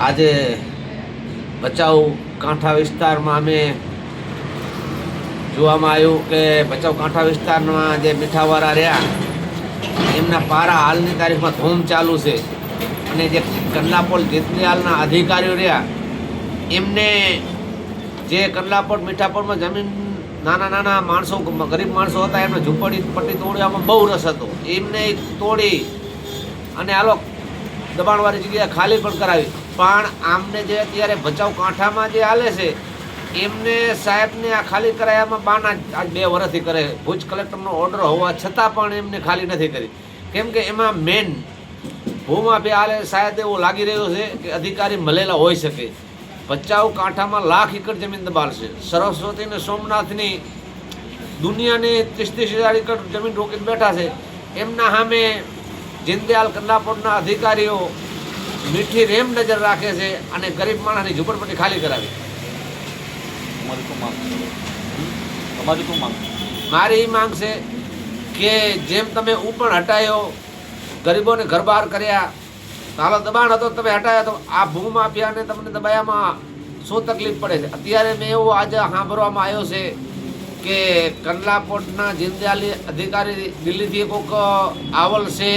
આજે ભચાઉ કાંઠા વિસ્તારમાં અમે જોવામાં આવ્યું કે ભચાઉ કાંઠા વિસ્તારમાં જે મીઠાવાળા રહ્યા, એમના પારા હાલની તારીખમાં ધૂમ ચાલુ છે. અને જે કંડલાપોલ જેતલીહાલના અધિકારીઓ રહ્યા, એમને જે કંડલાપોળ મીઠાપોળમાં જમીન નાના નાના માણસો, ગરીબ માણસો હતા, એમને ઝૂંપડી પટ્ટી તોડવામાં બહુ રસ હતો. એમને તોડી અને આલો દબાણવાળી જગ્યાએ ખાલી પણ કરાવી. પણ આમને જે અત્યારે ભચાઉ કાંઠામાં જે હાલે છે, એમને સાહેબને આ ખાલી કરાયામાં બાના આજ બે વર્ષથી કરે ભુજ કલેક્ટરનો ઓર્ડર હોવા છતાં પણ એમને ખાલી નથી કરી. કેમ કે એમાં મેન ભૂમાફી હાલે શાયદ એવું લાગી રહ્યું છે કે અધિકારી મળેલા હોઈ શકે. ભચાઉ કાંઠામાં લાખ એકર જમીન દબાણ છે સરસ્વતી અને સોમનાથની દુનિયાની ત્રીસ ત્રીસ હજાર એકર જમીન રોકીને બેઠા છે. એમના સામે જિંદયાલ કંડલાપોળના અધિકારીઓ મીઠી રેમ નજર રાખે છે અને ગરીબ માણસની ઝૂંપડપટ્ટી ખાલી કરાવી. તમારી શું માંગ તમારી શું માંગ મારી એ માંગ છે કે જેમ તમે ઉપર હટાયો ગરીબોને ઘર બહાર કર્યા હાલો દબાણ હતો તમે હટાયા તો આ ભૂમાફિયાને તમને દબાયામાં શું તકલીફ પડે છે? અત્યારે મેં એવું આજે સાંભળવામાં આવ્યો છે કે કંડલાપોર્ટના જીનદયાલી અધિકારી દિલ્હીથી કોઈક આવલ છે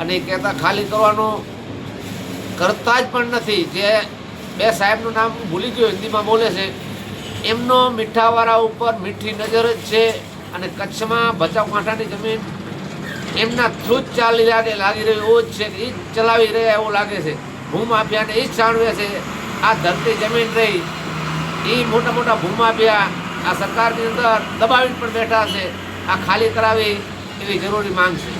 અને કહેતા ખાલી કરવાનું કરતા જ પણ નથી. જે બે સાહેબનું નામ ભૂલી ગયો, હિન્દીમાં બોલે છે. એમનો મીઠાવાળા ઉપર મીઠી નજર જ છે અને કચ્છમાં બચાવ કાંઠાની જમીન એમના થ્રુ જ ચાલી લાગે લાગી રહ્યું એવું જ છે એ જ ચલાવી રહ્યા એવું લાગે છે. ભૂમાફિયાને એ જ સાણવે છે, આ ધરતી જમીન રહી. એ મોટા મોટા ભૂમાફિયા આ સરકારની અંદર દબાવી પણ બેઠા છે. આ ખાલી કરાવી એવી જરૂરી માંગ છે.